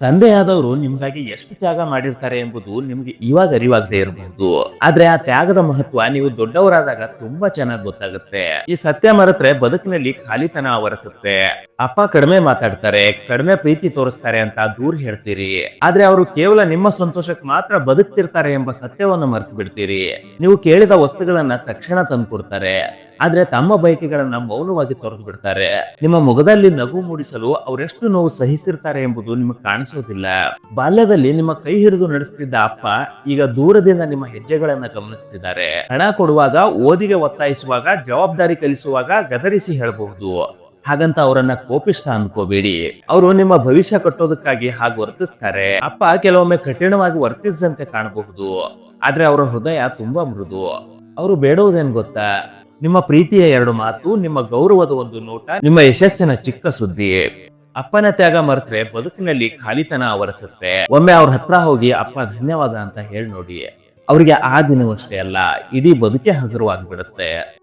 ತಂದೆಯಾದವರು ನಿಮಗಾಗಿ ಎಷ್ಟು ತ್ಯಾಗ ಮಾಡಿರ್ತಾರೆ ಎಂಬುದು ನಿಮ್ಗೆ ಇವಾಗ ಅರಿವಾಗದೆ ಇರಬಹುದು. ಆದ್ರೆ ಆ ತ್ಯಾಗದ ಮಹತ್ವ ನೀವು ದೊಡ್ಡವರಾದಾಗ ತುಂಬಾ ಚೆನ್ನಾಗಿ ಗೊತ್ತಾಗುತ್ತೆ. ಈ ಸತ್ಯ ಮರೆತ್ರೆ ಬದುಕಿನಲ್ಲಿ ಖಾಲಿತನ ಆವರಿಸುತ್ತೆ. ಅಪ್ಪ ಕಡಿಮೆ ಮಾತಾಡ್ತಾರೆ, ಕಡಿಮೆ ಪ್ರೀತಿ ತೋರಿಸ್ತಾರೆ ಅಂತ ದೂರ ಹೇಳ್ತೀರಿ. ಆದ್ರೆ ಅವರು ಕೇವಲ ನಿಮ್ಮ ಸಂತೋಷಕ್ಕೆ ಮಾತ್ರ ಬದುಕ್ತಿರ್ತಾರೆ ಎಂಬ ಸತ್ಯವನ್ನು ಮರೆತು ಬಿಡ್ತೀರಿ ನೀವು ಕೇಳಿದ ವಸ್ತುಗಳನ್ನ ತಕ್ಷಣ ತಂದ್ಕೊಡ್ತಾರೆ. ಆದ್ರೆ ತಮ್ಮ ಬಯಕೆಗಳನ್ನ ಮೌನವಾಗಿ ತೊರೆದು ಬಿಡ್ತಾರೆ. ನಿಮ್ಮ ಮುಖದಲ್ಲಿ ನಗು ಮೂಡಿಸಲು ಅವರೆಷ್ಟು ನೋವು ಸಹಿಸಿರ್ತಾರೆ ಎಂಬುದು ನಿಮಗೆ ಕಾಣಿಸೋದಿಲ್ಲ. ಬಾಲ್ಯದಲ್ಲಿ ನಿಮ್ಮ ಕೈ ಹಿಡಿದು ನಡೆಸ್ತಿದ್ದ ಅಪ್ಪ ಈಗ ದೂರದಿಂದ ನಿಮ್ಮ ಹೆಜ್ಜೆಗಳನ್ನ ಗಮನಿಸ್ತಿದ್ದಾರೆ. ಹಣ ಕೊಡುವಾಗ, ಓದಿಗೆ ಒತ್ತಾಯಿಸುವಾಗ, ಜವಾಬ್ದಾರಿ ಕಲಿಸುವಾಗ ಗದರಿಸಿ ಹೇಳಬಹುದು. ಹಾಗಂತ ಅವರನ್ನ ಕೋಪಿಷ್ಟ ಅನ್ಕೋಬೇಡಿ. ಅವರು ನಿಮ್ಮ ಭವಿಷ್ಯ ಕಟ್ಟೋದಕ್ಕಾಗಿ ಹಾಗೆ ವರ್ತಿಸ್ತಾರೆ. ಅಪ್ಪ ಕೆಲವೊಮ್ಮೆ ಕಠಿಣವಾಗಿ ವರ್ತಿಸಿದಂತೆ ಕಾಣಬಹುದು. ಆದ್ರೆ ಅವರ ಹೃದಯ ತುಂಬಾ ಮೃದು. ಅವರು ಬೇಡೋದೇನ್ ಗೊತ್ತಾ? ನಿಮ್ಮ ಪ್ರೀತಿಯ ಎರಡು ಮಾತು, ನಿಮ್ಮ ಗೌರವದ ಒಂದು ನೋಟ, ನಿಮ್ಮ ಯಶಸ್ಸಿನ ಚಿಕ್ಕ ಸುದ್ದಿ. ಅಪ್ಪನ ತ್ಯಾಗ ಮರೆತ್ರೆ ಬದುಕಿನಲ್ಲಿ ಖಾಲಿತನ ಆವರಿಸುತ್ತೆ. ಒಮ್ಮೆ ಅವ್ರ ಹತ್ರ ಹೋಗಿ, ಅಪ್ಪ, ಧನ್ಯವಾದ ಅಂತ ಹೇಳಿ ನೋಡಿ. ಅವರಿಗೆ ಆ ದಿನವಷ್ಟೇ ಅಲ್ಲ, ಇಡೀ ಬದುಕೆ ಹಗುರವಾಗಿಬಿಡುತ್ತೆ.